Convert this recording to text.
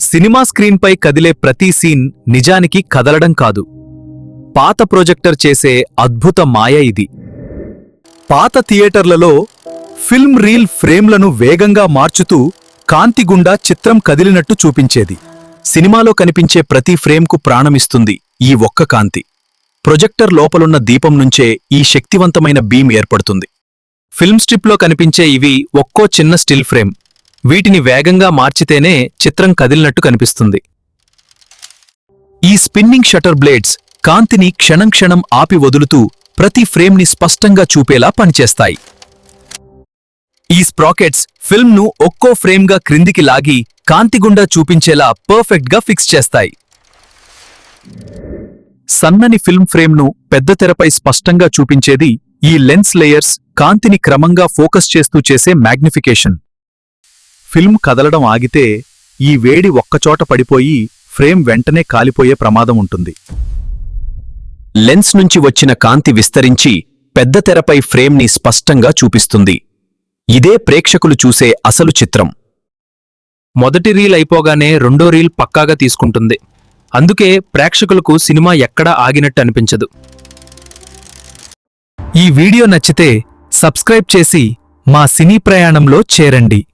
Cinema స్క్రీన్పై కదిలే ప్రతి సీన్ నిజానికి కదలడం కాదు. పాత ప్రొజెక్టర్ చేసే అద్భుత మాయ ఇది. పాత థియేటర్లలో ఫిల్మ్ రీల్ ఫ్రేమ్లను వేగంగా మార్చుతూ కాంతి గుండా చిత్రం కదిలినట్టు చూపించేది. సినిమాలో కనిపించే ప్రతి ఫ్రేమ్కు ప్రాణమిస్తుంది ఈ ఒక్క కాంతి. ప్రొజెక్టర్ లోపలున్న దీపం నుంచే ఈ శక్తివంతమైన బీమ్ ఏర్పడుతుంది. ఫిల్మ్ స్ట్రిప్లో కనిపించే ఇవి ఒక్కో చిన్న స్టిల్ ఫ్రేమ్. వీటిని వేగంగా మార్చితేనే చిత్రం కదిలినట్టు కనిపిస్తుంది. ఈ స్పిన్నింగ్ షటర్ బ్లేడ్స్ కాంతిని క్షణం క్షణం ఆపి వదులుతూ ప్రతి ఫ్రేమ్ని స్పష్టంగా చూపేలా పనిచేస్తాయి. ఈ స్ప్రాకెట్స్ ఫిల్మ్ను ఒక్కో ఫ్రేమ్గా క్రిందికి లాగి కాంతిగుండా చూపించేలా పర్ఫెక్ట్గా ఫిక్స్ చేస్తాయి. సన్నని ఫిల్మ్ ఫ్రేమ్ను పెద్ద తెరపై స్పష్టంగా చూపించేది ఈ లెన్స్ లేయర్స్ కాంతిని క్రమంగా ఫోకస్ చేస్తూ చేసే మ్యాగ్నిఫికేషన్. ఫిల్మ్ కదలడం ఆగితే ఈ వేడి ఒక్కచోట పడిపోయి ఫ్రేమ్ వెంటనే కాలిపోయే ప్రమాదం ఉంటుంది. లెన్స్ నుంచి వచ్చిన కాంతి విస్తరించి పెద్ద తెరపై ఫ్రేమ్ని స్పష్టంగా చూపిస్తుంది. ఇదే ప్రేక్షకులు చూసే అసలు చిత్రం. మొదటి రీల్ అయిపోగానే రెండో రీల్ పక్కాగా తీసుకుంటుంది. అందుకే ప్రేక్షకులకు సినిమా ఎక్కడా ఆగినట్టు అనిపించదు. ఈ వీడియో నచ్చితే సబ్స్క్రైబ్ చేసి మా సినీ ప్రయాణంలో చేరండి.